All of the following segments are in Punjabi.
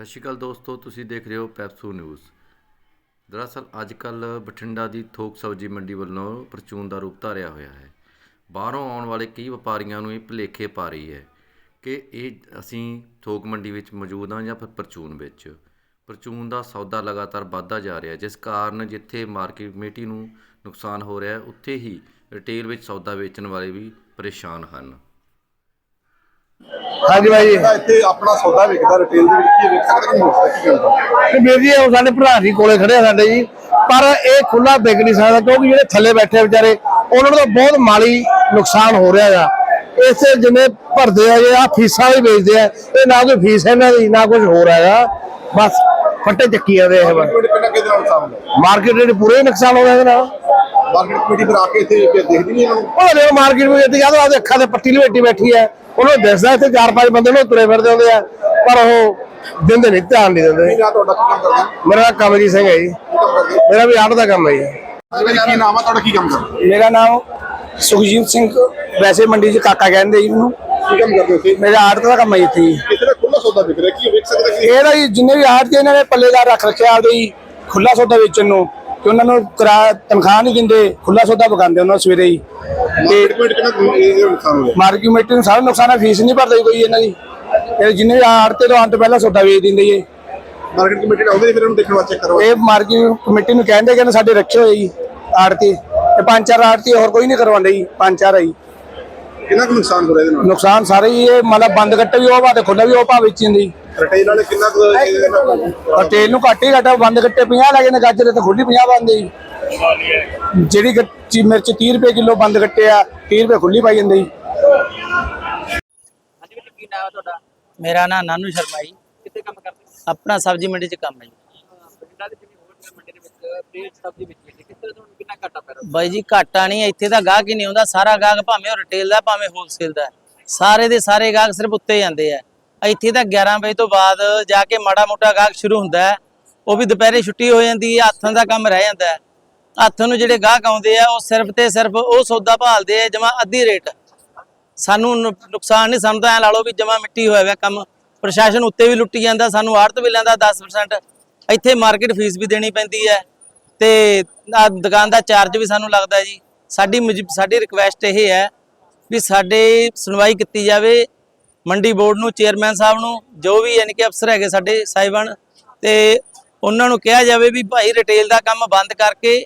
ਸਤਿ ਸ਼੍ਰੀ ਅਕਾਲ ਦੋਸਤੋ, ਤੁਸੀਂ ਦੇਖ ਰਹੇ ਹੋ ਪੈਪਸੂ ਨਿਊਜ਼। ਦਰਅਸਲ ਅੱਜ ਕੱਲ ਬਠਿੰਡਾ ਦੀ ਥੋਕ ਸਬਜ਼ੀ ਮੰਡੀ ਵੱਲੋਂ ਪ੍ਰਚੂਨ ਦਾ ਰੂਪ ਧਾਰਿਆ ਹੋਇਆ ਹੈ। ਬਾਹਰੋਂ ਆਉਣ ਵਾਲੇ ਕਈ ਵਪਾਰੀਆਂ ਨੂੰ ਇਹ ਭੁਲੇਖੇ ਪਾ ਰਹੀ ਹੈ ਕਿ ਇਹ ਅਸੀਂ ਥੋਕ ਮੰਡੀ ਵਿੱਚ ਮੌਜੂਦ ਹਾਂ ਜਾਂ ਫਿਰ ਪਰਚੂਨ ਵਿੱਚ। ਪਰਚੂਨ ਦਾ ਸੌਦਾ ਲਗਾਤਾਰ ਵੱਧਦਾ ਜਾ ਰਿਹਾ ਜਿਸ ਕਾਰਨ ਜਿੱਥੇ ਮਾਰਕੀਟ ਕਮੇਟੀ ਨੂੰ ਨੁਕਸਾਨ ਹੋ ਰਿਹਾ ਉੱਥੇ ਹੀ ਰਿਟੇਲ ਵਿੱਚ ਸੌਦਾ ਵੇਚਣ ਵਾਲੇ ਵੀ ਪਰੇਸ਼ਾਨ ਹਨ। ਹਾਂਜੀ ਭਾਈ ਇੱਥੇ ਆਪਣਾ ਸੌਦਾ ਵਿਕਦਾ ਰਿਟੇਲ ਦੇ ਵਿੱਚ ਕੀ ਵੇਚ ਸਕਦਾ ਕਿ ਕੀ ਹੁੰਦਾ ਤੇ ਵੀਰ ਜੀ ਉਹ ਸਾਡੇ ਭਰਾ ਜੀ ਕੋਲੇ ਖੜੇ ਆ ਸਾਡੇ ਜੀ ਪਰ ਇਹ ਖੁੱਲਾ ਵਿਕ ਨਹੀਂ ਸਕਦਾ ਕਿਉਂਕਿ ਜਿਹੜੇ ਥੱਲੇ ਬੈਠੇ ਵਿਚਾਰੇ ਉਹਨਾਂ ਨੂੰ ਤਾਂ ਬਹੁਤ ਮਾਲੀ ਨੁਕਸਾਨ ਹੋ ਰਿਹਾ ਆ। ਇਸੇ ਜਿੰਨੇ ਭਰਦੇ ਆ ਜੇ ਆ ਫੀਸਾਂ ਵੀ ਵੇਚਦੇ ਆ ਇਹ ਨਾ ਕੋਈ ਫੀਸ ਹੈ ਇਹਨਾਂ ਦੀ ਨਾ ਕੁਝ ਹੋਰ ਹੈਗਾ। ਬਸ ਫੱਟੇ ਚੱਕੀ ਜਾਂਦੇ ਇਹ ਬਸ। ਮਾਰਕੀਟ ਰੇਟ ਪੂਰੇ ਨੁਕਸਾਨ ਹੋ ਰਿਹਾ ਇਹਦੇ ਨਾਲ। ਮਾਰਕੀਟ ਕਮੇਟੀ ਫਿਰ ਆ ਕੇ ਇੱਥੇ ਦੇਖਦੀ ਨਹੀਂ ਇਹਨਾਂ? ਨੂੰ ਉਹ ਦੇਖੋ ਮਾਰਕੀਟ ਵਿੱਚ ਕਹਿੰਦਾ ਆਦੇ ਅੱਖਾਂ ਤੇ ਪੱਟੀ ਲਵੇਟੀ ਬੈਠੀ ਹੈ ਉਹਨੂੰ ਦਿਸਦਾ ਇੱਥੇ ਚਾਰ ਪੰਜ ਬੰਦੇ ਨੂੰ ਤੁਰੇ ਫਿਰਦੇ ਹੁੰਦੇ ਆ ਪਰ ਉਹ ਦਿੰਦੇ ਨਹੀਂ ਧਿਆਨ ਨਹੀਂ ਦਿੰਦੇ। ਨਾ ਤੁਹਾਡਾ ਕੀ ਕੰਮ ਕਰਦੇ? ਮੇਰਾ ਨਾਮ ਕਮਲਜੀਤ ਸਿੰਘ ਹੈ ਜੀ। ਮੇਰਾ ਵੀ ਆਰਟ ਦਾ ਕੰਮ ਹੈ ਜੀ। ਜੀ ਕੀ ਨਾਮ ਆ ਤੁਹਾਡਾ ਕੀ ਕੰਮ ਕਰਦੇ? ਮੇਰਾ ਨਾਮ ਸੁਖਜੀਤ ਸਿੰਘ ਵੈਸੇ ਮੰਡੀ 'ਚ ਕਾਕਾ ਕਹਿੰਦੇ ਜੀ ਮੈਨੂੰ। ਕੀ ਕੰਮ ਕਰਦੇ ਉੱਥੇ? ਮੇਰਾ ਆਰਟ ਦਾ ਕੰਮ ਹੈ ਇੱਥੇ ਜੀ। ਇੱਥੇ ਖੁੱਲਾ ਸੌਦਾ ਵਿਕ ਰਿਹਾ ਕੀ ਵੇਚ ਸਕਦਾ ਕਿ ਇਹਦਾ ਜੀ ਜਿੰਨੇ ਵੀ ਆਰਟ ਇਹਨਾਂ ਨੇ ਪੱਲੇਦਾਰ ਰੱਖ ਰੱਖਿਆ ਆਪਦੇ ਜੀ ਖੁੱਲਾ ਸੌਦਾ ਵੇਚਣ ਨੂੰ। ਕਿ ਉਹਨਾਂ ਨੂੰ ਕਿਰਾਇਆ ਤਨਖਾਹ ਨਹੀਂ ਦਿੰਦੇ ਖੁੱਲਾ ਸੌਦਾ ਪਕਾਉਂਦੇ ਉਹਨਾਂ ਨੂੰ ਸਵੇਰੇ ਹੀ। ਹੋ ਗਿਆ ਮਾਰਕੀਟ ਕਮੇਟੀ ਨੂੰ ਸਾਰਾ ਨੁਕਸਾਨ ਹੈ ਫੀਸ ਨਹੀਂ ਭਰਦਾ ਜੀ ਕੋਈ ਇਹਨਾਂ ਦੀ। ਇਹ ਜਿੰਨੇ ਵੀ ਆਰਟ ਤੇ ਤੋਂ ਆਉਣ ਤੋਂ ਪਹਿਲਾਂ ਸੌਦਾ ਵੇਚ ਦਿੰਦੇ ਜੀ। ਮਾਰਕੀਟ ਕਮੇਟੀ ਆਉਂਦੇ ਨੀ ਫਿਰ ਇਹਨੂੰ ਦੇਖਣ ਵਾਸਤੇ ਕਰੋ ਇਹ ਮਾਰਕੀਟ ਕਮੇਟੀ ਨੂੰ ਕਹਿੰਦੇ ਕਿ ਸਾਡੇ ਰੱਖੇ ਹੋਏ ਜੀ ਆੜਤੀ ਤੇ। ਪੰਜ ਚਾਰ ਆੜਤੀ ਹੋਰ ਕੋਈ ਨਹੀਂ ਕਰਵਾਉਂਦੇ ਜੀ ਪੰਜ ਚਾਰ ਆ ਜੀ। ਕਿੰਨਾ ਕੁ ਨੁਕਸਾਨ ਹੋ ਰਿਹਾ ਇਹਦੇ ਨਾਲ? ਨੁਕਸਾਨ ਸਾਰੇ ਹੀ ਇਹ ਮਤਲਬ ਬੰਦ ਕੱਟੇ ਵੀ ਉਹ ਬਾਤੇ ਖੁੱਲਾ ਵੀ ਉਹ ਭਾਅ ਵੇਚੀ ਜਾਂਦੀ। ਰਿਟੇਲ ਵਾਲੇ ਕਿੰਨਾ ਕੁ ਇਹਦੇ ਨਾਲ ਔਰ ਤੇਲ ਨੂੰ ਘੱਟ ਹੀ ਘਟਾ ਬੰਦ ਕੱਟੇ 50 ਲੱਗੇ ਨੇ ਗਾਜਰ ਤੇ ਖੁੱਲੀ 50 ਬੰਦੇ ਜੀ ਜਿਹੜੀ ਗੱਚੀ ਮਿਰਚ 30 ਰੁਪਏ ਕਿਲੋ ਬੰਦ ਕੱਟੇ ਆ 30 ਰੁਪਏ ਖੁੱਲੀ ਪਾਈ ਜਾਂਦੀ ਜੀ। ਹਾਂਜੀ ਵੀਰ ਕੀ ਨਾਮ ਹੈ ਤੁਹਾਡਾ? ਮੇਰਾ ਨਾਮ ਨਾਨੂ ਸ਼ਰਮਾ ਜੀ। ਕਿੱਥੇ ਕੰਮ ਕਰਦੇ ਹੋ? ਆਪਣਾ ਸਬਜ਼ੀ ਮੰਡੀ 'ਚ ਕੰਮ ਹੈ ਜੀ। ਬਠਿੰਡਾ ਦੇ ਜਿਵੇਂ ਹੋਰ ਮੰਡੀ ਦੇ ਵਿੱਚ ਤੇਲ ਸਬਜ਼ੀ ਵੇਚੀ ਹੈ ਕਿੱਥੇ ਤੁਹਾਨੂੰ ਕਿੰਨਾ ਘਾਟਾ ਪੈ ਰਿਹਾ ਬਾਈ ਜੀ ਘਾਟਾ ਨਹੀਂ ਇੱਥੇ ਤਾਂ ਗਾਹਕ ਹੀ ਨਹੀਂ ਆਉਂਦਾ ਸਾਰਾ ਗਾਹਕ ਭਾਵੇਂ ਉਹ ਰਿਟੇਲ ਦਾ ਭਾਵੇਂ ਹੋਲਸੇਲ ਦਾ। ਹੈ। ਸਾਰੇ ਦੇ ਸਾਰੇ ਗਾਹਕ ਸਿਰਫ ਉੱਤੇ ਜਾਂਦੇ ਆ। ਇੱਥੇ ਤਾਂ 11 ਵਜੇ ਤੋਂ ਬਾਅਦ ਜਾ ਕੇ ਮਾੜਾ ਮੋਟਾ ਗਾਹਕ ਸ਼ੁਰੂ ਹੁੰਦਾ ਹੈ। ਉਹ ਵੀ ਦੁਪਹਿਰੇ ਛੁੱਟੀ ਹੋ ਜਾਂਦੀ ਹੈ, ਹੱਥਾਂ ਦਾ ਕੰਮ ਰਹਿ ਜਾਂਦਾ ਹੈ। ਹੱਥ ਨੂੰ ਜਿਹੜੇ ਗਾਹਕ ਆਉਂਦੇ ਆ, ਉਹ ਸਿਰਫ ਤੇ ਸਿਰਫ ਉਹ ਸੌਦਾ ਭਾਲਦੇ ਆ ਜਮਾ ਅੱਧੀ ਰੇਟ। ਸਾਨੂੰ ਨੁਕਸਾਨ ਨਹੀਂ ਸਾਨੂੰ ਤਾਂ ਐ ਲਾ ਲਓ ਵੀ ਜਮਾ ਮਿੱਟੀ ਹੋਇਆ ਹੋਇਆ ਕੰਮ। ਪ੍ਰਸ਼ਾਸਨ ਉੱਤੇ ਵੀ ਲੁੱਟੀ ਜਾਂਦਾ, ਸਾਨੂੰ ਆੜਤ ਵੀ ਲੈਂਦਾ 10% ਇੱਥੇ ਮਾਰਕੀਟ ਫੀਸ ਵੀ ਦੇਣੀ ਪੈਂਦੀ ਹੈ ਤੇ ਦੁਕਾਨ ਦਾ ਚਾਰਜ ਵੀ ਸਾਨੂੰ ਲੱਗਦਾ ਜੀ। ਸਾਡੀ ਮਜ- ਸਾਡੀ ਰਿਕੁਐਸਟ ਇਹ ਹੈ ਵੀ ਸਾਡੇ ਸੁਣਵਾਈ ਕੀਤੀ ਜਾਵੇ ਮੰਡੀ ਬੋਰਡ ਨੂੰ, ਚੇਅਰਮੈਨ ਸਾਹਿਬ ਨੂੰ, ਜੋ ਵੀ ਯਾਨੀ ਕਿ ਅਫਸਰ ਹੈਗੇ ਸਾਡੇ ਸਾਹਿਬਾਨ, ਤੇ ਉਹਨਾਂ ਨੂੰ ਕਿਹਾ ਜਾਵੇ ਵੀ ਭਾਈ ਰਿਟੇਲ ਦਾ ਕੰਮ ਬੰਦ ਕਰਕੇ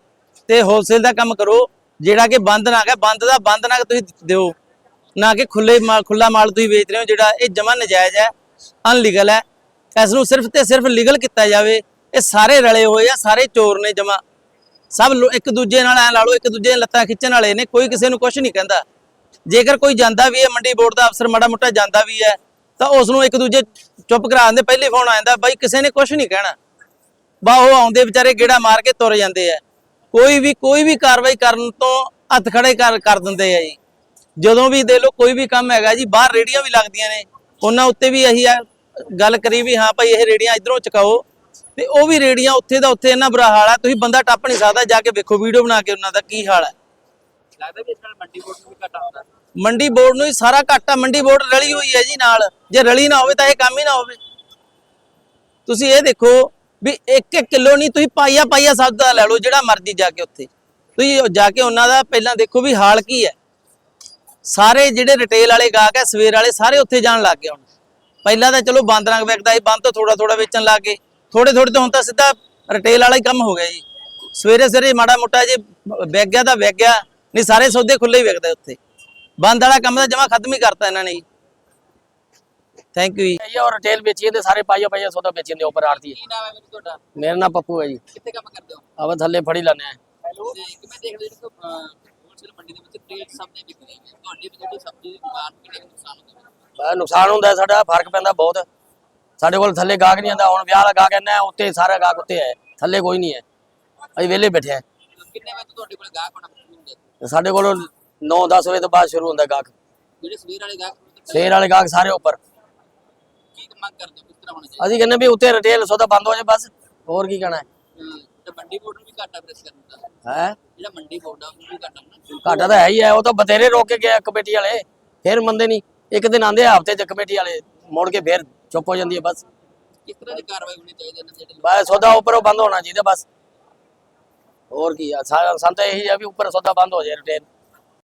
ਤੇ ਹੋਲਸੇਲ ਦਾ ਕੰਮ ਕਰੋ, ਜਿਹੜਾ ਕਿ ਬੰਦ ਨਾ ਕਰ ਬੰਦ ਦਾ ਬੰਦ ਨਾ ਤੁਸੀਂ ਦਿਓ। ਨਾ ਕਿ ਖੁੱਲੇ ਮਾਲ ਖੁੱਲਾ ਮਾਲ ਤੁਸੀਂ ਵੇਚ ਰਹੇ ਹੋ, ਜਿਹੜਾ ਇਹ ਜਮਾ ਨਜਾਇਜ਼ ਹੈ ਅਨਲੀਗਲ ਹੈ। ਇਸ ਨੂੰ ਸਿਰਫ ਤੇ ਸਿਰਫ ਲੀਗਲ ਕੀਤਾ ਜਾਵੇ, ਇਹ ਸਾਰੇ ਰਲੇ ਹੋਏ ਆ, ਸਾਰੇ ਚੋਰ ਨੇ ਜਮਾ ਸਭ ਲੋ- ਇੱਕ ਦੂਜੇ ਨਾਲ ਐ ਲਾ ਲਓ, ਇੱਕ ਦੂਜੇ ਦੀਆਂ ਲੱਤਾਂ ਖਿੱਚਣ ਵਾਲੇ ਨੇ, ਕੋਈ ਕਿਸੇ ਨੂੰ ਕੁਝ ਨਹੀਂ ਕਹਿੰਦਾ। ਜੇਕਰ ਕੋਈ ਜਾਂਦਾ ਵੀ ਹੈ, ਮੰਡੀ ਬੋਰਡ ਦਾ ਅਫਸਰ ਮਾੜਾ ਮੋਟਾ ਜਾਂਦਾ ਵੀ ਹੈ, ਤਾਂ ਉਸ ਨੂੰ ਇੱਕ ਦੂਜੇ ਚੁੱਪ ਕਰਾ ਦਿੰਦੇ, ਪਹਿਲੇ ਫੋਨ ਆ ਜਾਂਦਾ, ਬਾਈ ਕਿਸੇ ਨੇ ਕੁਝ ਨਹੀਂ ਕਹਿਣਾ। ਬਾ ਉਹ ਆਉਂਦੇ ਵਿਚਾਰੇ ਗੇੜਾ ਮਾਰ ਕੇ ਤੁਰ ਜਾਂਦੇ ਆ। ਕੋਈ ਵੀ ਕੋਈ ਵੀ ਕਾਰਵਾਈ ਕਰਨ ਤੋਂ ਹੱਥ ਖੜੇ ਕਰ ਕਰ ਦਿੰਦੇ ਆ ਜੀ। ਜਦੋਂ ਵੀ ਦੇ ਲੋ ਕੋਈ ਵੀ ਕੰਮ ਹੈਗਾ ਜੀ, ਬਾਹਰ ਰੇੜੀਆਂ ਵੀ ਲੱਗਦੀਆਂ ਨੇ। ਉਹਨਾਂ ਉੱਤੇ ਵੀ ਇਹੀ ਆ, ਗੱਲ ਕਰੀ ਵੀ ਹਾਂ ਭਾਈ, ਇਹ ਰੇੜੀਆਂ ਇਧਰੋਂ ਚਕਾਓ। ਤੇ ਉਹ ਵੀ ਰੇੜੀਆਂ ਉੱਥੇ ਦਾ ਉੱਥੇ ਇੰਨਾ ਬੁਰਾ ਹਾਲ ਹੈ ਤੁਸੀਂ ਬੰਦਾ ਟੱਪ ਨਹੀਂ ਸਕਦਾ, ਜਾ ਕੇ ਵੇਖੋ, ਵੀਡੀਓ ਬਣਾ ਕੇ ਉਹਨਾਂ ਦਾ ਕੀ ਹਾਲ ਹੈ ਲੱਗਦਾ ਵੀ ਇਸ ਨਾਲ ਮੰਡੀ ਬੋਰਡ ਨੂੰ ਵੀ ਘਾਟਾ ਹੁੰਦਾ? ਮੰਡੀ ਬੋਰਡ ਨੂੰ ਹੀ ਸਾਰਾ ਘਾਟਾ, ਮੰਡੀ ਬੋਰਡ ਰਲੀ ਹੋਈ ਹੈ ਜੀ ਨਾਲ। ਜੇ ਰਲੀ ਨਾ ਹੋਵੇ ਤਾਂ ਇਹ ਕੰਮ ਹੀ ਨਾ ਹੋਵੇ। ਤੁਸੀਂ ਇਹ ਦੇਖੋ ਵੀ ਇੱਕ ਇੱਕ ਕਿਲੋ ਨਹੀਂ, ਤੁਸੀਂ ਪਾਈਆ ਪਾਈਆ ਸਭ ਲੈ ਲਓ, ਜਿਹੜਾ ਮਰਜ਼ੀ ਜਾ ਕੇ ਉੱਥੇ। ਤੁਸੀਂ ਜਾ ਕੇ ਉਹਨਾਂ ਦਾ ਪਹਿਲਾਂ ਦੇਖੋ ਵੀ ਹਾਲ ਕੀ ਹੈ। ਸਾਰੇ ਜਿਹੜੇ ਰਿਟੇਲ ਵਾਲੇ ਗਾਹਕ ਹੈ, ਸਵੇਰ ਵਾਲੇ, ਸਾਰੇ ਉੱਥੇ ਜਾਣ ਲੱਗ ਗਏ ਹੁਣ। ਪਹਿਲਾਂ ਤਾਂ ਚਲੋ ਬੰਦ ਰੰਗ ਵਿਕਦਾ ਸੀ, ਬੰਦ ਤੋਂ ਥੋੜਾ ਥੋੜਾ ਵੇਚਣ ਲੱਗ ਗਏ। ਥੋੜੇ ਥੋੜੇ ਤੋਂ ਹੁਣ ਤਾਂ ਸਿੱਧਾ ਰਿਟੇਲ ਵਾਲਾ ਹੀ ਕੰਮ ਹੋ ਗਿਆ ਜੀ। ਸਵੇਰੇ ਸਵੇਰੇ ਮਾੜਾ ਮੋਟਾ ਜੇ ਵਿਕ ਗਿਆ ਤਾਂ ਵਿਕ ਗਿਆ। ਨਹੀਂ ਸਾਰੇ ਸੌਦੇ ਖੁੱਲੇ ਹੀ ਵਿਕਦੇ ਉੱਥੇ। ਬੰਦ ਵਾਲਾ ਕੰਮ ਤਾਂ ਜਮਾ ਖਤਮ ਹੀ ਕਰਤਾ ਇਹਨਾਂ ਨੇ ਜੀ। ਥੈਂਕ ਯੂ ਜੀ। ਇਹ ਔਰ ਰਿਟੇਲ ਵੇਚੀਏ ਤੇ ਸਾਰੇ ਪਾਈਆ ਪਾਈਆ ਸੌਦਾ ਵੇਚਣ ਦੇ ਉੱਪਰ ਆਰਤੀ ਕੀ ਨਾਮ ਹੈ ਵੀਰ ਤੁਹਾਡਾ? ਮੇਰਾ ਨਾਮ ਪੱਪੂ ਹੈ ਜੀ। ਕਿੱਥੇ ਕੰਮ ਕਰਦੇ ਹੋ? ਆਵਾ ਥੱਲੇ ਫੜੀ ਲਾਨੇ ਆ ਹੈਲੋ। ਤੇ ਕਿਵੇਂ ਦੇਖਦੇ ਹੋ ਕਿ ਹੋਲਸੇਲ ਮੰਡੀ ਦੇ ਵਿੱਚ ਤੇਲ ਸਬਜ਼ੀ ਵਿਕ ਰਹੀ ਹੈ ਤੁਹਾਡੀ ਵੀ ਜਿਹੜੀ ਸਬਜ਼ੀ ਦੀ ਦੁਕਾਨ ਕਿੰਨੇ ਕੁ ਨੁਕਸਾਨ ਹੁੰਦਾ ਹੈ? ਬੜਾ ਨੁਕਸਾਨ ਹੁੰਦਾ ਹੈ ਸਾਡਾ ਫ਼ਰਕ ਪੈਂਦਾ ਬਹੁਤ। ਸਾਡੇ ਕੋਲ ਥੱਲੇ ਗਾਹਕ ਨਹੀਂ ਆਂਦਾ ਹੁਣ ਵਿਆਹ ਵਾਲਾ ਗਾਹਕ ਇੰਨਾ ਉੱਤੇ ਸਾਰਾ ਗਾਹਕ ਉੱਤੇ ਹੈ। ਥੱਲੇ ਕੋਈ ਨਹੀਂ ਹੈ। ਅਸੀਂ ਵਿਹਲੇ ਬੈਠੇ ਆ ਕਿੰਨੇ ਵਜੇ ਤੁਹਾਡੇ ਕੋਲ ਗਾਹਕ ਹੋਣਾ? ਤੇ ਸਾਡੇ ਕੋਲ 9-10 ਵਜੇ ਤੋਂ ਬਾਅਦ ਸ਼ੁਰੂ ਹੁੰਦਾ ਗਾਹਕ। ਜਿਹੜੇ ਸਵੇਰ ਵਾਲੇ ਗਾਹਕ ਹੁੰਦੇ ਤੇ ਸਵੇਰ ਵਾਲੇ ਗਾਹਕ ਸਾਰੇ ਉੱਪਰ। ਕੀ ਮੰਗ ਕਰਦੇ ਕਿਸ ਤਰ੍ਹਾਂ ਹੋਣਾ ਚਾਹੀਦਾ? ਅਸੀਂ ਕਹਿੰਦੇ ਵੀ ਉੱਤੇ ਰਿਟੇਲ ਸੌਦਾ ਬੰਦ ਹੋ ਜਾਏ ਬਸ ਹੋਰ ਕੀ ਕਹਿਣਾ ਹੈ? ਅਹ ਤੇ ਮੰਡੀ ਬੋਰਡ ਨੂੰ ਵੀ ਘਾਟਾ ਪ੍ਰੈਸ ਕਰਨਾ ਹੁੰਦਾ ਹੈ? ਜਿਹੜਾ ਮੰਡੀ ਬੋਰਡ ਆ ਉਹਨੂੰ ਵੀ ਘਾਟਾ ਹੋਣਾ ਘਾਟਾ ਤਾਂ ਹੈ ਹੀ ਹੈ ਉਹ ਤਾਂ ਬਤੇਰੇ ਰੋਕ ਕੇ ਗਿਆ ਕਮੇਟੀ ਵਾਲੇ। ਫਿਰ ਮੰਨਦੇ ਨਹੀਂ। ਇੱਕ ਦਿਨ ਆਂਦੇ ਹਫ਼ਤੇ ਚ ਕਮੇਟੀ ਵਾਲੇ ਮੁੜ ਕੇ ਫਿਰ ਚੁੱਪ ਹੋ ਜਾਂਦੀ ਹੈ ਬਸ। ਕਿਸ ਤਰ੍ਹਾਂ ਦੀ ਕਾਰਵਾਈ ਹੋਣੀ ਚਾਹੀਦੀ ਹੈ ਜਿਹੜੇ ਬਸ ਸੌਦਾ ਉੱਪਰੋਂ ਬੰਦ ਹੋਣਾ ਚਾਹੀਦਾ ਬਸ। ਹੋਰ ਕੀ ਆ? ਸਾ- ਸਾਨੂੰ ਤਾਂ ਇਹੀ ਆ ਵੀ ਉੱਪਰ ਸੌਦਾ ਬੰਦ ਹੋ ਜਾਏ ਰਿਟੇਲ